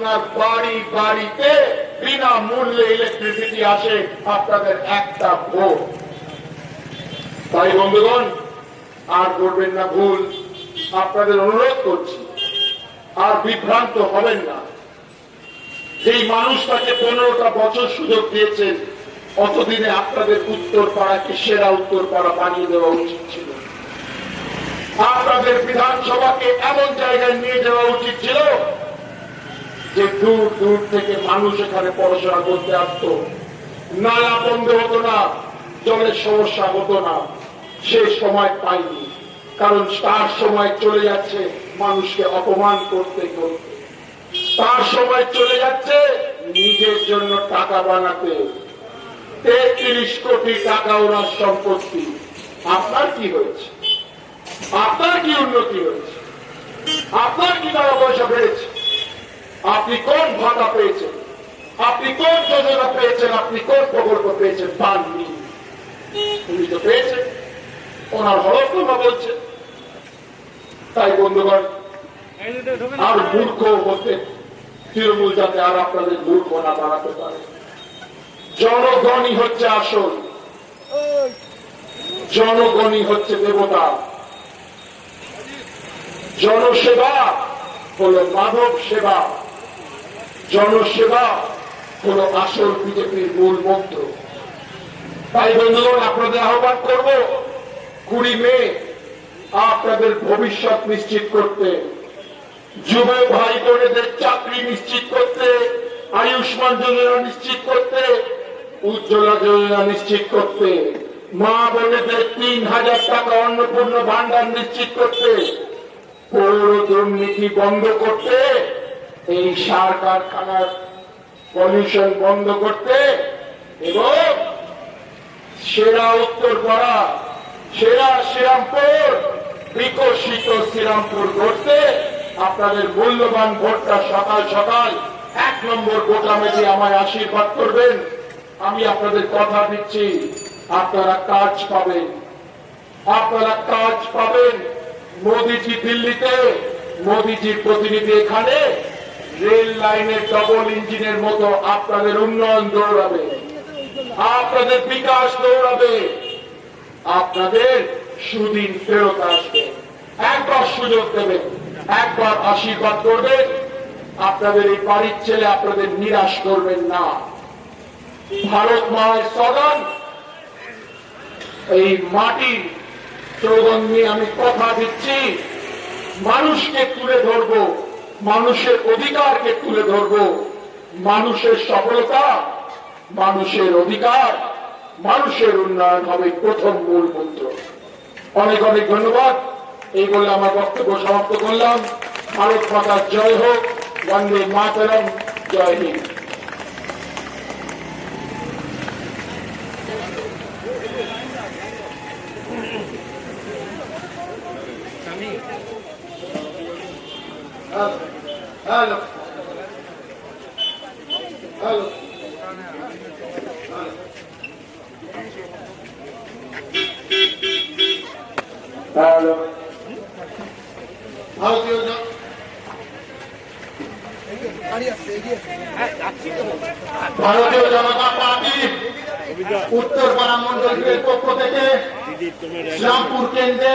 আপনার বাড়ি বাড়িতে বিনা মূল্যে ইলেকট্রিসিটি আসে, আপনাদের একটা ভোট। তাই বন্ধুগণ, আর করবেন না ভুল, আপনাদের অনুরোধ করছি, আর বিভ্রান্ত হবেন না। যেই মানুষটাকে পনেরোটা বছর সুযোগ দিয়েছেন, অতদিনে আপনাদের উত্তর পাড়াকে সেরা উত্তর পাড়া বানিয়ে দেওয়া উচিত ছিল? আপনাদের বিধানসভাকে এমন জায়গায় নিয়ে যাওয়া উচিত ছিল যে দূর দূর থেকে মানুষ এখানে পড়াশোনা করতে আসতো। নালা বন্ধ হতো না, জলের সমস্যা হতো না। সে সময় পাইনি, কারণ তার সময় চলে যাচ্ছে মানুষকে অপমান করতে করতে। তার সময় চলে যাচ্ছে নিজের জন্য টাকা বানাতে। তেত্রিশ কোটি টাকা ওনার সম্পত্তি। আপনার কি হয়েছে? আপনার কি উন্নতি হয়েছে? আপনার কি টাকা পয়সা বেড়েছে? আপনি কোন ভাতা পেয়েছেন? আপনি কোন যোজনা পেয়েছেন? আপনি কোন প্রকল্প পেয়েছেন? পাননি উনি তো পেয়েছেন। ওনার হলফনামা বলছে তাই, বন্ধুগণ, আর মূর্খ হতে তৃণমূল যাতে আর আপনাদের মূর্খ না বানাতে পারে। জনগণই হচ্ছে আসল। জনগণই হচ্ছে দেবতা। জনসেবা হলো মানব সেবা। জনসেবা হলো আসল বিজেপির মূল মন্ত্র। তাই বন্ধুগণ, আপনাদের আহ্বান করব, কুড়ি মে আপনাদের ভবিষ্যৎ নিশ্চিত করতে। যুব ভাই বোনেদের চাকরি নিশ্চিত করতে, আয়ুষ্মান যোজনা নিশ্চিত করতে, উজ্জ্বলা যোজনা নিশ্চিত করতে। মা বোনেদের তিন হাজার টাকা অন্নপূর্ণ ভান্ডার নিশ্চিত করতে। পৌর দুর্নীতি বন্ধ করতে। এই সার কারখানার পলিউশন বন্ধ করতে এবং সেরা উত্তর পাড়া, সেরা শ্রীরামপুর, বিকশিত শ্রীরামপুর করতে আপনাদের মূল্যবান ভোটটা সকাল সকাল এক নম্বর বোতামে দিয়ে আমায় আশীর্বাদ করবেন। আমি আপনাদের কথা দিচ্ছি, আপনারা কাজ পাবেন। আপনারা কাজ পাবেন মোদিজি দিল্লিতে, মোদিজির প্রতিনিধি এখানে। রেল লাইনের ডবল ইঞ্জিনের মতো আপনাদের উন্নয়ন দৌড়াবে। আপনাদের বিকাশ দৌড়াবে। আপনাদের সুদিন ফেরত আসবে। একবার সুযোগ দেবেন, একবার আশীর্বাদ করবেন। আপনাদের এই বাড়ির ছেলে আপনাদের নিরাশ করবেন না। ভারত মায়ের সদন এই মাটির চৌবন নিয়ে আমি কথা দিচ্ছি। মানুষকে তুলে ধরবো। মানুষের অধিকারকে তুলে ধরব। মানুষের সফলতা, মানুষের অধিকার, মানুষের উন্নয়ন হবে প্রথম মূল মন্ত্র। অনেক অনেক ধন্যবাদ। এই বলে আমার বক্তব্য সমাপ্ত করলাম। ভারত মাতার জয় হোক। বন্দে মাতরম। জয় Hind. Hello hello hello Bharatiya Bharatiya Janata party Uttarpara মন্ডলের পক্ষ থেকে শ্রীরামপুর কেন্দ্রে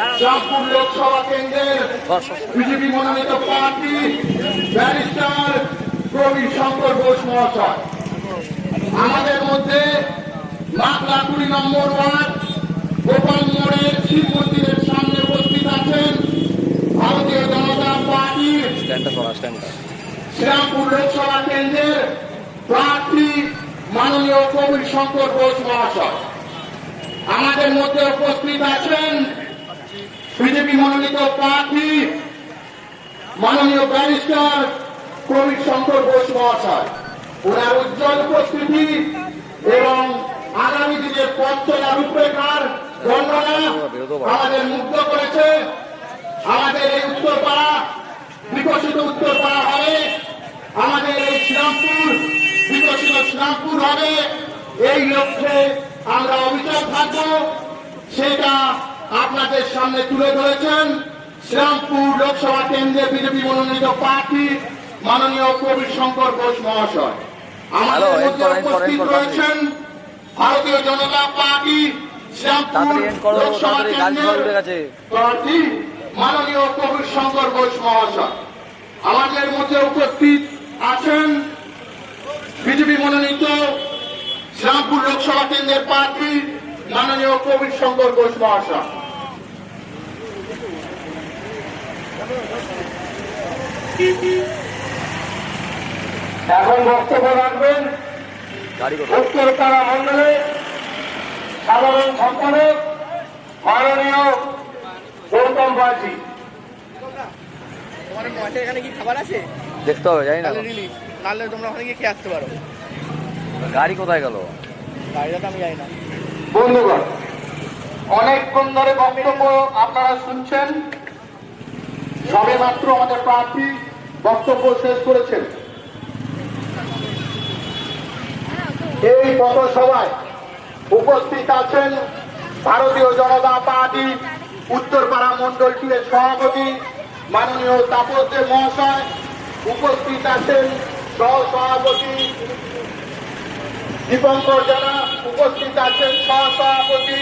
শ্যামপুর লোকসভা কেন্দ্রের বিজেপি মনোনীত প্রার্থী, ব্যারিস্টার প্রবীর শঙ্কর ঘোষ মহাশয়। আমাদের মধ্যে মাকলা কুড়ি নম্বর ওয়ার্ড, গোপাল মোড়ের শিব মন্দিরের সামনে উপস্থিত আছেন ভারতীয় জনতা পার্টির শ্রীরামপুর লোকসভা কেন্দ্রের প্রার্থী মাননীয় কবির শঙ্কর ঘোষ মহাশয়। আমাদের মধ্যে উপস্থিত আছেন বিজেপি মনোনীত প্রার্থী, মাননীয় ব্যারিস্টার কবির শঙ্কর ঘোষ মহাশয়। ওনার উজ্জ্বল উপস্থিতি এবং আগামী দিনের পথ রূপরেখার বর্ণনা আমাদের মুগ্ধ করেছে। আমাদের এই উত্তর উত্তরপাড়া, বিকশিত উত্তরপাড়া হবে। আমাদের এই শ্রীরামপুর, বিকশিত শ্রীরামপুর হবে। এই লক্ষ্যে আমরা অবিচল থাকব। আপনাদের সামনে তুলে ধরেছেন শ্রীরামপুর লোকসভা কেন্দ্রে বিজেপি মনোনীত প্রার্থী মাননীয় কবির শঙ্কর ঘোষ মহাশয়। আমাদের মধ্যে উপস্থিত রয়েছেন ভারতীয় জনতা পার্টি শ্রীরামপুর লোকসভা। কেন্দ্রের প্রার্থী মাননীয় কবির শঙ্কর ঘোষ মহাশয়। আমাদের মধ্যে উপস্থিত আছেন বিজেপি মনোনীত শ্রীরামপুর লোকসভা কেন্দ্রের প্রার্থী মাননীয় কবির শঙ্কর ঘোষ মহাশয়। এখন বক্তব্য রাখবেন উত্তরপাড়া মন্ডলে সাধারণ সম্পাদক মাননীয় গৌতম বাজি। এখানে কি খাবার আছে? দেখতে হবে জানি না তাহলে নাহলে তোমরা ওখানে গিয়ে খেয়ে আসতে পারো। গাড়ি কোথায় গেল? গাড়িটা তো আমি জানি না। বন্ধুগণ অনেকক্ষণ ধরে বক্তব্য আপনারা শুনছেন। সবে মাত্র আমাদের প্রার্থী বক্তব্য শেষ করেছেন। এই পথসভায় উপস্থিত আছেন ভারতীয় জনতা পার্টি উত্তরপাড়া মন্ডলটির সভাপতি মাননীয় তাপস দেব মহাশয়। উপস্থিত আছেন সহ সভাপতি দীপঙ্কর জানা। উপস্থিত আছেন সহ সভাপতি